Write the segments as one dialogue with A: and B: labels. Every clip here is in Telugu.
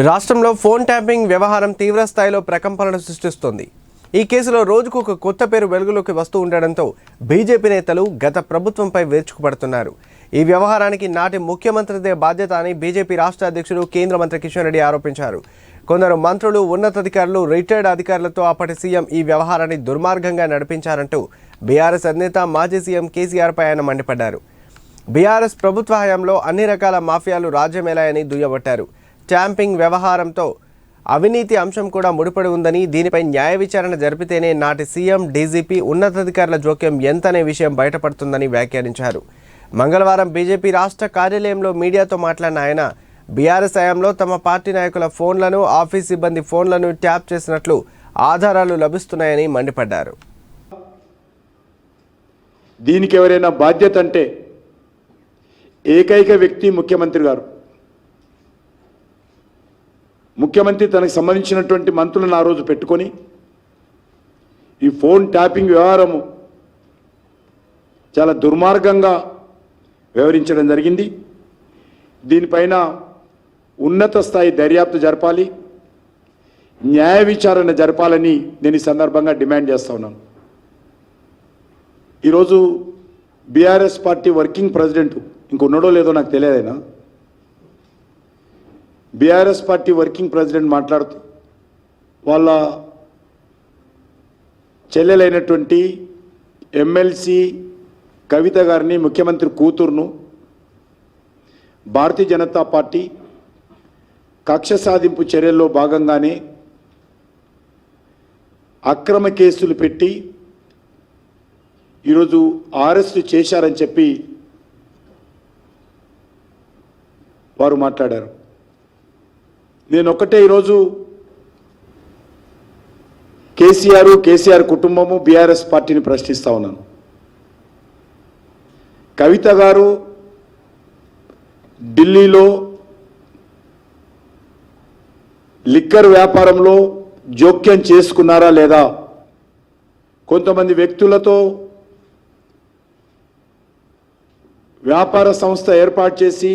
A: రాష్ట్రంలో ఫోన్ ట్యాపింగ్ వ్యవహారం తీవ్రస్థాయిలో ప్రకంపనలు సృష్టిస్తోంది. ఈ కేసులో రోజుకు ఒక కొత్త పేరు వెలుగులోకి వస్తూ ఉండడంతో బీజేపీ నేతలు గత ప్రభుత్వంపై వేర్చుకుపడుతున్నారు. ఈ వ్యవహారానికి నాటి ముఖ్యమంత్రిదే బాధ్యత అని బీజేపీ రాష్ట్ర అధ్యక్షుడు కేంద్ర మంత్రి కిషన్ రెడ్డి ఆరోపించారు. కొందరు మంత్రులు ఉన్నతాధికారులు రిటైర్డ్ అధికారులతో అప్పటి సీఎం ఈ వ్యవహారాన్ని దుర్మార్గంగా నడిపించారంటూ బీఆర్ఎస్ అధినేత మాజీ సీఎం కేసీఆర్పై ఆయన మండిపడ్డారు. బీఆర్ఎస్ ప్రభుత్వ హయాంలో అన్ని రకాల మాఫియాలు రాజ్యమేలాయని దుయ్యబట్టారు. ట్యాంపింగ్ వ్యవహారంతో అవినీతి అంశం కూడా ముడిపడి ఉందని దీనిపై న్యాయ విచారణ జరిపితేనే నాటి సీఎం డీజీపీ ఉన్నతాధికారుల జోక్యం ఎంతనే విషయం బయటపడుతుందని వ్యాఖ్యానించారు. మంగళవారం బీజేపీ రాష్ట్ర కార్యాలయంలో మీడియాతో మాట్లాడిన ఆయన బీఆర్ఎస్ హయాంలో తమ పార్టీ నాయకుల ఫోన్లను ఆఫీస్ సిబ్బంది ఫోన్లను ట్యాప్ చేసినట్లు ఆధారాలు లభిస్తున్నాయని మండిపడ్డారు.
B: దీనికి ఎవరైనా బాధ్యత అంటే ఏకైక వ్యక్తి ముఖ్యమంత్రి గారు. ముఖ్యమంత్రి తనకు సంబంధించినటువంటి మంత్రులను ఆ రోజు పెట్టుకొని ఈ ఫోన్ ట్యాపింగ్ వ్యవహారము చాలా దుర్మార్గంగా వ్యవహరించడం జరిగింది. దీనిపైన ఉన్నత స్థాయి దర్యాప్తు జరపాలి. న్యాయ విచారణ జరపాలని నేను ఈ సందర్భంగా డిమాండ్ చేస్తా ఉన్నాను. ఈరోజు బీఆర్ఎస్ పార్టీ వర్కింగ్ ప్రెసిడెంట్ ఇంకొన్నడో లేదో నాకు తెలియదేనా బీఆర్ఎస్ పార్టీ వర్కింగ్ ప్రెసిడెంట్ మాట్లాడుతూ వాళ్ళ చెల్లెలైనటువంటి ఎమ్మెల్సీ కవిత గారిని ముఖ్యమంత్రి కూతురును భారతీయ జనతా పార్టీ కక్ష సాధింపు చర్యల్లో భాగంగానే అక్రమ కేసులు పెట్టి ఈరోజు అరెస్టు చేశారని చెప్పి వారు మాట్లాడారు. నేను ఒక్కటే ఈరోజు కేసీఆర్ కేసీఆర్ కుటుంబము బీఆర్ఎస్ పార్టీని ప్రశ్నిస్తా ఉన్నాను. కవిత గారు ఢిల్లీలో లిక్కర్ వ్యాపారంలో జోక్యం చేసుకున్నారా లేదా? కొంతమంది వ్యక్తులతో వ్యాపార సంస్థ ఏర్పాటు చేసి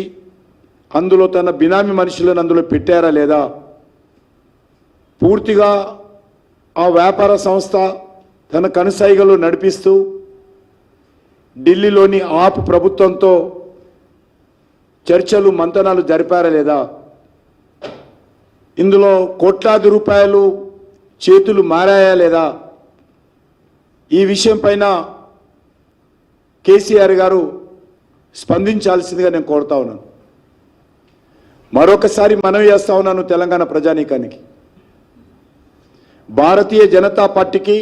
B: అందులో తన బినామీ మనుషులను అందులో పెట్టారా లేదా? పూర్తిగా ఆ వ్యాపార సంస్థ తన కనుసైగలు నడిపిస్తూ ఢిల్లీలోని ఆప్ ప్రభుత్వంతో చర్చలు మంతనాలు జరిపారా లేదా? ఇందులో కోట్లాది రూపాయలు చేతులు మారాయా లేదా? ఈ విషయం పైన కేసీఆర్ గారు స్పందించాల్సిందిగా నేను కోరుతా ఉన్నాను. మరొకసారి మనవి చేస్తా ఉన్నాను తెలంగాణ ప్రజానీకానికి. భారతీయ జనతా పార్టీకి